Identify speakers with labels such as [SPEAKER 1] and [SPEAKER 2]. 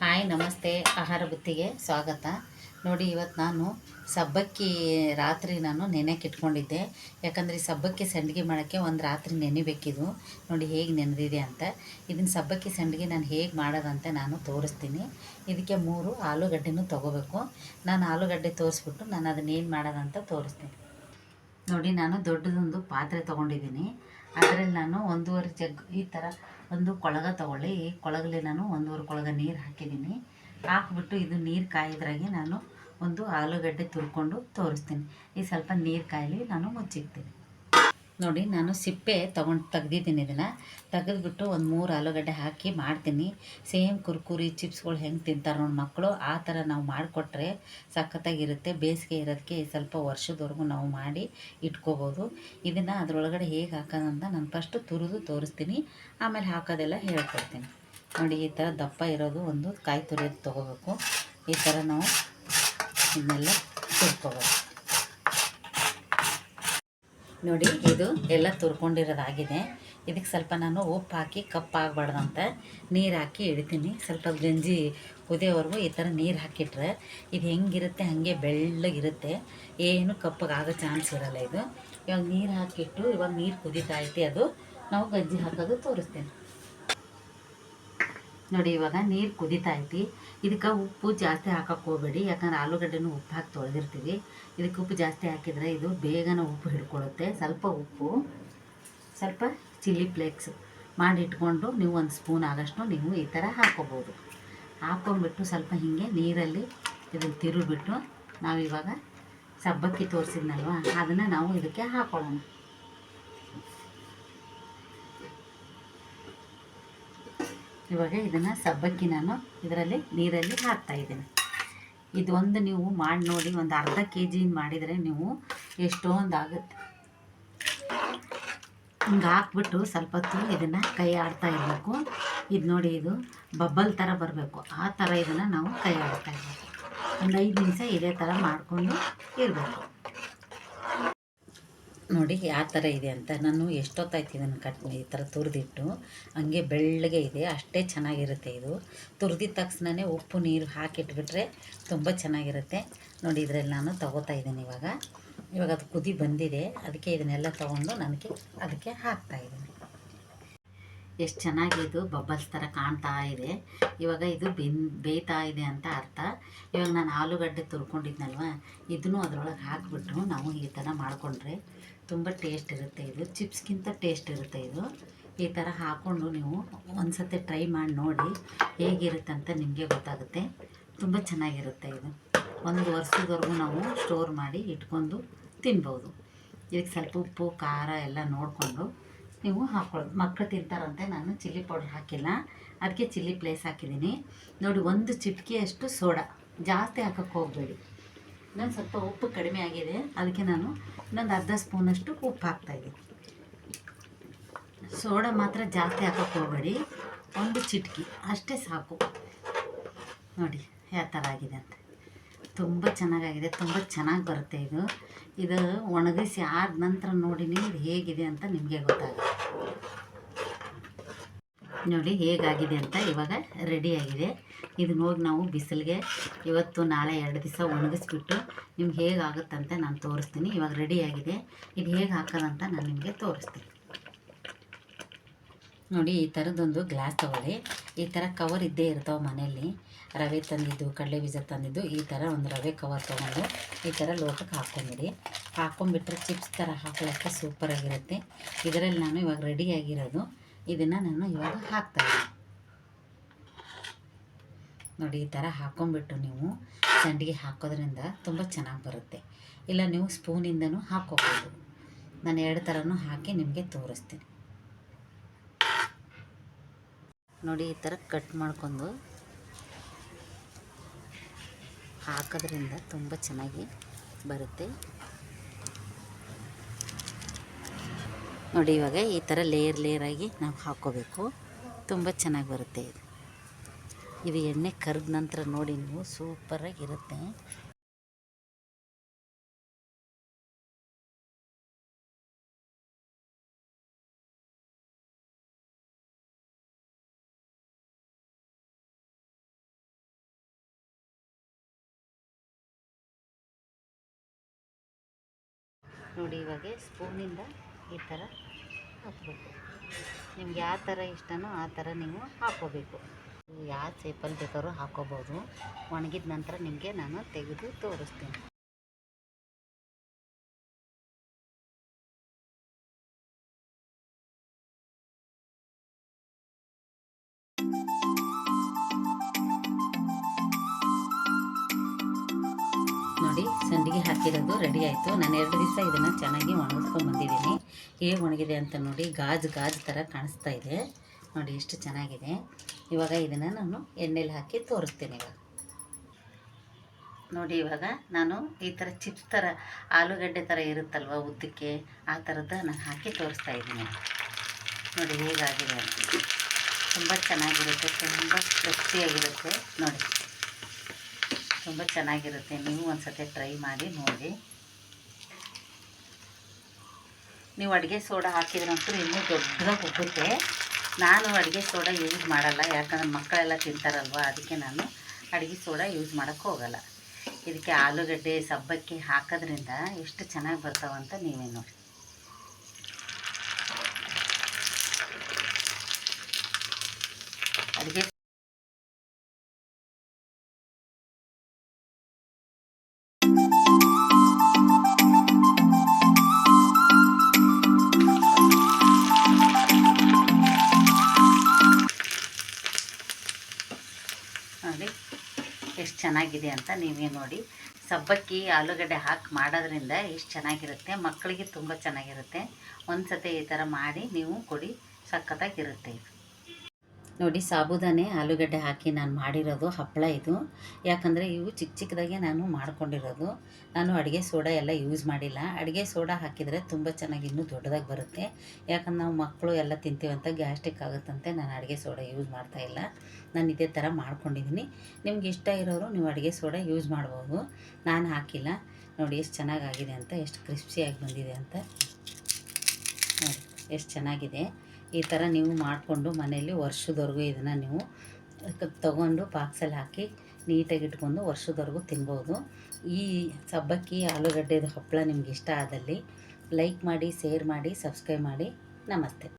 [SPEAKER 1] Hi, ನಮಸ್ತೆ, ಆಹಾರ ಬುತ್ತಿಗೆ ಸ್ವಾಗತ. ನೋಡಿ ಇವತ್ತು ನಾನು ಸಬ್ಬಕ್ಕಿ ರಾತ್ರಿ ನಾನು ನೆನೆಕ್ಕೆ ಇಟ್ಕೊಂಡಿದ್ದೆ. ಯಾಕಂದರೆ ಸಬ್ಬಕ್ಕಿ ಸಂಡಿಗೆ ಮಾಡೋಕ್ಕೆ ಒಂದು ರಾತ್ರಿ ನೆನೆಬೇಕಿದು. ನೋಡಿ, ಹೇಗೆ ನೆನೆದಿದೆ ಅಂತ. ಇದನ್ನು ಸಬ್ಬಕ್ಕಿ ಸಂಡಿಗೆ ನಾನು ಹೇಗೆ ಮಾಡೋದಂತ ನಾನು ತೋರಿಸ್ತೀನಿ. ಇದಕ್ಕೆ ಮೂರು ಆಲೂಗಡ್ಡೆನೂ ತೊಗೋಬೇಕು. ನಾನು ಆಲೂಗಡ್ಡೆ ತೋರಿಸ್ಬಿಟ್ಟು ನಾನು ಅದನ್ನೇನು ಮಾಡೋದಂತ ತೋರಿಸ್ತೀನಿ. ನೋಡಿ, ನಾನು ದೊಡ್ಡದೊಂದು ಪಾತ್ರೆ ತೊಗೊಂಡಿದ್ದೀನಿ. ಅದರಲ್ಲಿ ನಾನು ಒಂದೂವರೆ ಜಗ್ ಈ ಥರ ಒಂದು ಕೊಳಗ ತೊಗೊಳ್ಳಿ. ಈ ಕೊಳಗಲ್ಲಿ ನಾನು ಒಂದೂವರೆ ಕೊಳಗ ನೀರು ಹಾಕಿದ್ದೀನಿ. ಹಾಕ್ಬಿಟ್ಟು ಇದು ನೀರು ಕಾಯಿದ್ರಾಗೆ ನಾನು ಒಂದು ಆಲೂಗಡ್ಡೆ ತುರ್ಕೊಂಡು ತೋರಿಸ್ತೀನಿ. ಈ ಸ್ವಲ್ಪ ನೀರು ಕಾಯಲಿ ನಾನು ಮುಚ್ಚಿಕ್ತೀನಿ ನೋಡಿ, ನಾನು ಸಿಪ್ಪೆ ತೊಗೊಂಡು ತೆಗ್ದಿದ್ದೀನಿ ಇದನ್ನು. ತೆಗೆದ್ಬಿಟ್ಟು ಒಂದು ಮೂರು ಆಲೂಗಡ್ಡೆ ಹಾಕಿ ಮಾಡ್ತೀನಿ. ಸೇಮ್ ಕುರ್ಕುರಿ, ಚಿಪ್ಸ್ಗಳು ಹೆಂಗೆ ತಿಂತಾರೆ ನೋಡಿ ಮಕ್ಕಳು ಆ ಥರ ನಾವು ಮಾಡಿಕೊಟ್ರೆ ಸಖತ್ತಾಗಿರುತ್ತೆ. ಬೇಸಿಗೆ ಇರೋದಕ್ಕೆ ಸ್ವಲ್ಪ ವರ್ಷದವರೆಗೂ ನಾವು ಮಾಡಿ ಇಟ್ಕೋಬೋದು. ಇದನ್ನು ಅದರೊಳಗಡೆ ಹೇಗೆ ಹಾಕೋದಂತ ನಾನು ಫಸ್ಟು ತುರಿದು ತೋರಿಸ್ತೀನಿ. ಆಮೇಲೆ ಹಾಕೋದೆಲ್ಲ ಹೇಳ್ಕೊಡ್ತೀನಿ. ನೋಡಿ, ಈ ಥರ ದಪ್ಪ ಇರೋದು ಒಂದು ಕಾಯಿ ತುರಿಯೋದು ತೊಗೋಬೇಕು. ಈ ಥರ ನಾವು ಇದನ್ನೆಲ್ಲ ತುರ್ಕೋಬೇಕು ನೋಡಿ, ಇದು ಎಲ್ಲ ತುರ್ಕೊಂಡಿರೋದಾಗಿದೆ. ಇದಕ್ಕೆ ಸ್ವಲ್ಪ ನಾನು ಉಪ್ಪು ಹಾಕಿ ಕಪ್ಪಾಗಬಾರ್ದಂತ ನೀರು ಹಾಕಿ ಇಡ್ತೀನಿ. ಸ್ವಲ್ಪ ಗಂಜಿ ಕುದಿಯೋವರೆಗೂ ಈ ಥರ ನೀರು ಹಾಕಿಟ್ರೆ ಇದು ಹೆಂಗಿರುತ್ತೆ, ಹಾಗೆ ಬೆಳ್ಳಗಿರುತ್ತೆ. ಏನು ಕಪ್ಪಗಾಗೋ ಚಾನ್ಸ್ ಇರೋಲ್ಲ ಇದು. ಇವಾಗ ನೀರು ಹಾಕಿಟ್ಟು ಇವಾಗ ನೀರು ಕುದೀತಾ ಐತಿ ಅದು, ನಾವು ಗಂಜಿ ಹಾಕೋದು ತೋರಿಸ್ತೀನಿ. ನೋಡಿ, ಇವಾಗ ನೀರು ಕುದೀತಾ ಐತಿ. ಇದಕ್ಕೆ ಉಪ್ಪು ಜಾಸ್ತಿ ಹಾಕಕ್ಕೆ ಹೋಗಬೇಡಿ. ಯಾಕಂದ್ರೆ ಆಲೂಗಡ್ಡೆನೂ ಉಪ್ಪು ಹಾಕಿ ತೊಳೆದಿರ್ತೀವಿ. ಇದಕ್ಕೆ ಉಪ್ಪು ಜಾಸ್ತಿ ಹಾಕಿದರೆ ಇದು ಬೇಗನೆ ಉಪ್ಪು ಹಿಡ್ಕೊಳ್ಳುತ್ತೆ ಸ್ವಲ್ಪ ಉಪ್ಪು, ಸ್ವಲ್ಪ ಚಿಲ್ಲಿ ಫ್ಲೇಕ್ಸ್ ಮಾಡಿ ಇಟ್ಕೊಂಡು ನೀವು ಒಂದು ಸ್ಪೂನ್ ಆಗೋಷ್ಟು ನೀವು ಈ ಥರ ಹಾಕ್ಕೋಬೋದು. ಹಾಕ್ಕೊಂಡ್ಬಿಟ್ಟು ಸ್ವಲ್ಪ ಹೀಗೆ ನೀರಲ್ಲಿ ಇದನ್ನು ತಿರುಗಿಬಿಟ್ಟು ನಾವಿವಾಗ ಸಬ್ಬಕ್ಕಿ ತೋರಿಸಿದ್ನಲ್ವ, ಅದನ್ನು ನಾವು ಇದಕ್ಕೆ ಹಾಕೊಳ್ಳೋಣ. ಇವಾಗ ಇದನ್ನು ಸಬ್ಬಕ್ಕಿ ನಾನು ಇದರಲ್ಲಿ ನೀರಲ್ಲಿ ಹಾಕ್ತಾ ಇದ್ದೀನಿ. ಇದೊಂದು ನೀವು ಮಾಡಿ ನೋಡಿ, ಒಂದು ಅರ್ಧ ಕೆ ಜಿ ಮಾಡಿದರೆ ನೀವು ಎಷ್ಟೊಂದು ಆಗುತ್ತೆ ಹಿಂಗೆ ಹಾಕ್ಬಿಟ್ಟು ಸ್ವಲ್ಪ ಹೊತ್ತು ಇದನ್ನು ಕೈ ಆಡ್ತಾ ಇರಬೇಕು. ಇದು ನೋಡಿ, ಇದು ಬಬ್ಬಲ್ ಥರ ಬರಬೇಕು. ಆ ಥರ ಇದನ್ನು ನಾವು ಕೈ ಆಡ್ತಾ ಇರಬೇಕು. ಒಂದು ಐದು ನಿಮಿಷ ಇದೇ ಥರ ಮಾಡಿಕೊಂಡು ಇರಬೇಕು. ನೋಡಿ ಯಾವ ಥರ ಇದೆ ಅಂತ ನಾನು ಎಷ್ಟೊತ್ತಾಯ್ತು ಇದನ್ನು ಕಟ್ ಈ ಥರ ತುರಿದಿಟ್ಟು. ಹಂಗೆ ಬೆಳ್ಳಗೆ ಇದೆ, ಅಷ್ಟೇ ಚೆನ್ನಾಗಿರುತ್ತೆ ಇದು. ತುರಿದಿದ ತಕ್ಷಣನೇ ಉಪ್ಪು, ನೀರು ಹಾಕಿಟ್ಬಿಟ್ರೆ ತುಂಬ ಚೆನ್ನಾಗಿರುತ್ತೆ. ನೋಡಿ ಇದರಲ್ಲಿ ನಾನು ತಗೋತಾ ಇದ್ದೀನಿ ಇವಾಗ. ಇವಾಗ ಅದು ಕುದಿ ಬಂದಿದೆ. ಅದಕ್ಕೆ ಇದನ್ನೆಲ್ಲ ತೊಗೊಂಡು ನನಗೆ ಅದಕ್ಕೆ ಹಾಕ್ತಾ ಇದ್ದೀನಿ. ಎಷ್ಟು ಚೆನ್ನಾಗಿ ಇದು ಬಬ್ಬಲ್ಸ್ ಥರ ಕಾಣ್ತಾ ಇದೆ. ಇವಾಗ ಇದು ಬೆನ್, ಬೇಯ್ತಾ ಇದೆ ಅಂತ ಅರ್ಥ. ಇವಾಗ ನಾನು ಆಲೂಗಡ್ಡೆ ತುರ್ಕೊಂಡಿದ್ನಲ್ವ ಇದನ್ನು ಅದರೊಳಗೆ ಹಾಕಿಬಿಟ್ಟು ನಾವು ಈ ಥರ ಮಾಡಿಕೊಂಡ್ರೆ ತುಂಬ ಟೇಸ್ಟ್ ಇರುತ್ತೆ ಇದು. ಚಿಪ್ಸ್ಗಿಂತ ಟೇಸ್ಟ್ ಇರುತ್ತೆ ಇದು. ಈ ಥರ ಹಾಕ್ಕೊಂಡು ನೀವು ಒಂದು ಸತಿ ಟ್ರೈ ಮಾಡಿ ನೋಡಿ ಹೇಗಿರುತ್ತೆ ಅಂತ ನಿಮಗೆ ಗೊತ್ತಾಗುತ್ತೆ. ತುಂಬ ಚೆನ್ನಾಗಿರುತ್ತೆ ಇದು. ಒಂದು ವರ್ಷದವರೆಗೂ ನಾವು ಸ್ಟೋರ್ ಮಾಡಿ ಇಟ್ಕೊಂಡು ತಿನ್ಬೋದು. ಇದಕ್ಕೆ ಸ್ವಲ್ಪ ಉಪ್ಪು, ಖಾರ ಎಲ್ಲ ನೋಡಿಕೊಂಡು ನೀವು ಹಾಕ್ಕೊಳ್ಳೋದು ಮಕ್ಕಳು ತಿಂತಾರಂತೆ, ನಾನು ಚಿಲ್ಲಿ ಪೌಡ್ರ್ ಹಾಕಿಲ್ಲ. ಅದಕ್ಕೆ ಚಿಲ್ಲಿ ಪ್ಲೇಸ್ ಹಾಕಿದ್ದೀನಿ. ನೋಡಿ, ಒಂದು ಚಿಟಿಕೆಯಷ್ಟು ಸೋಡಾ. ಜಾಸ್ತಿ ಹಾಕಕ್ಕೆ ಹೋಗಬೇಡಿ. ನಾನು ಸ್ವಲ್ಪ ಉಪ್ಪು ಕಡಿಮೆ ಆಗಿದೆ. ಅದಕ್ಕೆ ನಾನು ಇನ್ನೊಂದು ಅರ್ಧ ಸ್ಪೂನಷ್ಟು ಉಪ್ಪು ಹಾಕ್ತಾಯಿದ್ದೀನಿ ಸೋಡಾ ಮಾತ್ರ ಜಾಸ್ತಿ ಹಾಕಕ್ಕೆ ಹೋಗಬೇಡಿ. ಒಂದು ಚಿಟಕಿ. ಅಷ್ಟೇ ಸಾಕು. ನೋಡಿ, ಯಾವ ಥರ ಆಗಿದೆ ಅಂತ. ತುಂಬ ಚೆನ್ನಾಗಾಗಿದೆ. ತುಂಬ ಚೆನ್ನಾಗಿ ಬರುತ್ತೆ ಇದು. ಇದು ಒಣಗಿಸಿ ಆದ ನಂತರ ನೋಡಿ ನೀವು ಹೇಗಿದೆ ಅಂತ ನಿಮಗೆ ಗೊತ್ತಾಗುತ್ತೆ. ನೋಡಿ ಹೇಗಾಗಿದೆ ಅಂತ ಇವಾಗ ರೆಡಿಯಾಗಿದೆ ಇದನ್ನ ಹೋಗಿ ನಾವು ಬಿಸಿಲಿಗೆ ಇವತ್ತು ನಾಳೆ ಎರಡು ದಿವಸ ಒಣಗಿಸ್ಬಿಟ್ಟು ನಿಮ್ಗೆ ಹೇಗಾಗುತ್ತಂತ ನಾನು ತೋರಿಸ್ತೀನಿ. ಇವಾಗ ರೆಡಿಯಾಗಿದೆ ಇದು ಹೇಗೆ ಹಾಕೋದಂತ ನಾನು ನಿಮಗೆ ತೋರಿಸ್ತೀನಿ. ನೋಡಿ, ಈ ಥರದ್ದೊಂದು ಗ್ಲಾಸ್ ತೊಗೊಳ್ಳಿ. ಈ ಥರ ಕವರ್ ಇದ್ದೇ ಇರ್ತಾವೆ ಮನೆಯಲ್ಲಿ. ರವೆ ತಂದಿದ್ದು, ಕಡಲೆ ಬೀಜ ತಂದಿದ್ದು, ಈ ಥರ ಒಂದು ರವೆ ಕವರ್ ತೊಗೊಂಡು ಈ ಥರ ಲೋಟಕ್ಕೆ ಹಾಕ್ಕೊಂಬಿಡಿ. ಹಾಕ್ಕೊಂಬಿಟ್ರೆ ಚಿಪ್ಸ್ ಥರ ಹಾಕೊಳ್ಳೋಕ್ಕೆ ಸೂಪರಾಗಿರುತ್ತೆ ಇದರಲ್ಲಿ ನಾನು ಇವಾಗ ರೆಡಿಯಾಗಿರೋದು ಇದನ್ನು ನಾನು ಇವಾಗ ಹಾಕ್ತಾಯಿದ್ದೀನಿ ನೋಡಿ, ಈ ಥರ ಹಾಕ್ಕೊಂಬಿಟ್ಟು ನೀವು ಸಂಡಿಗೆ ಹಾಕೋದ್ರಿಂದ ತುಂಬ ಚೆನ್ನಾಗಿ ಬರುತ್ತೆ. ಇಲ್ಲ, ನೀವು ಸ್ಪೂನಿಂದನೂ ಹಾಕ್ಕೋಬೋದು ನಾನು ಎರಡು ಥರನೂ ಹಾಕಿ ನಿಮಗೆ ತೋರಿಸ್ತೀನಿ. ನೋಡಿ, ಈ ಥರ ಕಟ್ ಮಾಡ್ಕೊಂಡು ಹಾಕೋದ್ರಿಂದ ತುಂಬ ಚೆನ್ನಾಗಿ ಬರುತ್ತೆ. ನೋಡಿ, ಇವಾಗ ಈ ಥರ ಲೇಯರ್ ಲೇಯರಾಗಿ ನಾವು ಹಾಕ್ಕೋಬೇಕು ತುಂಬ ಚೆನ್ನಾಗಿ ಬರುತ್ತೆ ಇದು. ಇದು ಎಣ್ಣೆ ಕರಿದ ನಂತರ ನೋಡಿ ನೀವು ಸೂಪರಾಗಿರುತ್ತೆ ನೋಡಿ, ಇವಾಗ ಸ್ಪೂನಿಂದ ಈ ಥರ ಹಾಕಬೇಕು. ನಿಮ್ಗೆ ಯಾವ ಥರ ಇಷ್ಟನೋ ಆ ಥರ ನೀವು ಹಾಕೋಬೇಕು ಯಾವ ಸೇಪಲ್ಲಿ ಬೇಕಾದ್ರೂ ಹಾಕೋಬೋದು ಒಣಗಿದ ನಂತರ ನಿಮಗೆ ನಾನು ತೆಗೆದು ತೋರಿಸ್ತೀನಿ. ನೋಡಿ, ಸಂಡಿಗೆ ಹಾಕಿರೋದು ರೆಡಿ ಆಯಿತು. ನಾನು ಎರಡು ದಿವಸ ಇದನ್ನು ಚೆನ್ನಾಗಿ ಒಣಗಿಸ್ಕೊಂಡು ಬಂದಿದ್ದೀನಿ. ಹೇಗೆ ಒಣಗಿದೆ ಅಂತ ನೋಡಿ ಗಾಜು ಗಾಜು ಥರ ಕಾಣಿಸ್ತಾ ಇದೆ. ನೋಡಿ ಎಷ್ಟು ಚೆನ್ನಾಗಿದೆ. ಇವಾಗ ಇದನ್ನು ನಾನು ಎಣ್ಣೆಲಿ ಹಾಕಿ ತೋರಿಸ್ತೀನಿ ಇವಾಗ. ನೋಡಿ ಇವಾಗ ನಾನು ಈ ಥರ ಚಿಪ್ಸ್ ಥರ, ಆಲೂಗಡ್ಡೆ ಥರ ಇರುತ್ತಲ್ವ ಉದ್ದಕ್ಕೆ, ಆ ಥರದ್ದು ನಾನು ಹಾಕಿ ತೋರಿಸ್ತಾ ಇದ್ದೀನಿ. ನೋಡಿ ಹೇಗಾಗಿದೆ ಅಂತ. ತುಂಬ ಚೆನ್ನಾಗಿರುತ್ತೆ, ತುಂಬ ಕ್ರಿಸ್ಪಿಯಾಗಿರುತ್ತೆ. ನೋಡಿ, ತುಂಬ ಚೆನ್ನಾಗಿರುತ್ತೆ. ನೀವು ಒಂದು ಸತಿ ಟ್ರೈ ಮಾಡಿ, ನೋಡಿ. ನೀವು ಅಡುಗೆ ಸೋಡಾ ಹಾಕಿದ್ರಂತೂ ಇನ್ನೂ ದೊಡ್ಡದಾಗಿ ಉಬ್ಬುತ್ತೆ. ನಾನು ಅಡುಗೆ ಸೋಡಾ ಯೂಸ್ ಮಾಡಲ್ಲ, ಯಾಕಂದ್ರೆ ಮಕ್ಕಳೆಲ್ಲ ತಿಂತಾರಲ್ವ, ಅದಕ್ಕೆ ನಾನು ಅಡುಗೆ ಸೋಡಾ ಯೂಸ್ ಮಾಡೋಕ್ಕೆ ಹೋಗಲ್ಲ. ಇದಕ್ಕೆ ಆಲೂಗಡ್ಡೆ, ಸಬ್ಬಕ್ಕಿ ಹಾಕೋದ್ರಿಂದ ಎಷ್ಟು ಚೆನ್ನಾಗಿ ಬರ್ತಾವಂತ ನೀವೇ ನೋಡಿ. ಅಡುಗೆ ನೋಡಿ ಎಷ್ಟು ಚೆನ್ನಾಗಿದೆ ಅಂತ ನೀವೇ ನೋಡಿ. ಸಬ್ಬಕ್ಕಿ, ಆಲೂಗಡ್ಡೆ ಹಾಕಿ ಮಾಡೋದ್ರಿಂದ ಎಷ್ಟು ಚೆನ್ನಾಗಿರುತ್ತೆ, ಮಕ್ಕಳಿಗೆ ತುಂಬ ಚೆನ್ನಾಗಿರುತ್ತೆ. ಒಂದು ಸತಿ ಈ ಥರ ಮಾಡಿ ನೀವು ಕೊಡಿ, ಸಖತ್ತಾಗಿರುತ್ತೆ. ನೋಡಿ ಸಾಬುದಾನೆ, ಆಲೂಗಡ್ಡೆ ಹಾಕಿ ನಾನು ಮಾಡಿರೋದು ಹಪ್ಪಳ ಇದು. ಯಾಕಂದರೆ ಇವು ಚಿಕ್ಕ ಚಿಕ್ಕದಾಗೆ ನಾನು ಮಾಡ್ಕೊಂಡಿರೋದು. ನಾನು ಅಡುಗೆ ಸೋಡಾ ಎಲ್ಲ ಯೂಸ್ ಮಾಡಿಲ್ಲ. ಅಡುಗೆ ಸೋಡಾ ಹಾಕಿದರೆ ತುಂಬ ಚೆನ್ನಾಗಿ ಇನ್ನೂ ದೊಡ್ಡದಾಗಿ ಬರುತ್ತೆ. ಯಾಕಂದ್ರೆ ನಾವು ಮಕ್ಕಳು ಎಲ್ಲ ತಿಂತೀವಂತ ಗ್ಯಾಸ್ಟ್ರಿಕ್ ಆಗುತ್ತಂತೆ, ನಾನು ಅಡುಗೆ ಸೋಡಾ ಯೂಸ್ ಮಾಡ್ತಾ ಇಲ್ಲ. ನಾನು ಇದೇ ಥರ ಮಾಡ್ಕೊಂಡಿದ್ದೀನಿ. ನಿಮ್ಗೆ ಇಷ್ಟ ಇರೋರು ನೀವು ಅಡುಗೆ ಸೋಡಾ ಯೂಸ್ ಮಾಡ್ಬೋದು. ನಾನು ಹಾಕಿಲ್ಲ. ನೋಡಿ ಎಷ್ಟು ಚೆನ್ನಾಗಾಗಿದೆ ಅಂತ, ಎಷ್ಟು ಕ್ರಿಸ್ಪಿಯಾಗಿ ಬಂದಿದೆ ಅಂತ. ನೋಡಿ, ಎಷ್ಟು ಚೆನ್ನಾಗಿದೆ. ಈ ಥರ ನೀವು ಮಾಡಿಕೊಂಡು ಮನೆಯಲ್ಲಿ ವರ್ಷದವರೆಗೂ ಇದನ್ನು ನೀವು ತಗೊಂಡು ಪಾಕ್ಸಲ್ಲಿ ಹಾಕಿ ನೀಟಾಗಿ ಇಟ್ಕೊಂಡು ವರ್ಷದವರೆಗೂ ತಿನ್ಬೋದು. ಈ ಸಬ್ಬಕ್ಕಿ, ಆಲೂಗಡ್ಡೆದು ಹಪ್ಪಳ ನಿಮ್ಗೆ ಇಷ್ಟ ಆದಲ್ಲಿ ಲೈಕ್ ಮಾಡಿ ಶೇರ್ ಮಾಡಿ ಸಬ್ಸ್ಕ್ರೈಬ್ ಮಾಡಿ. ನಮಸ್ತೆ.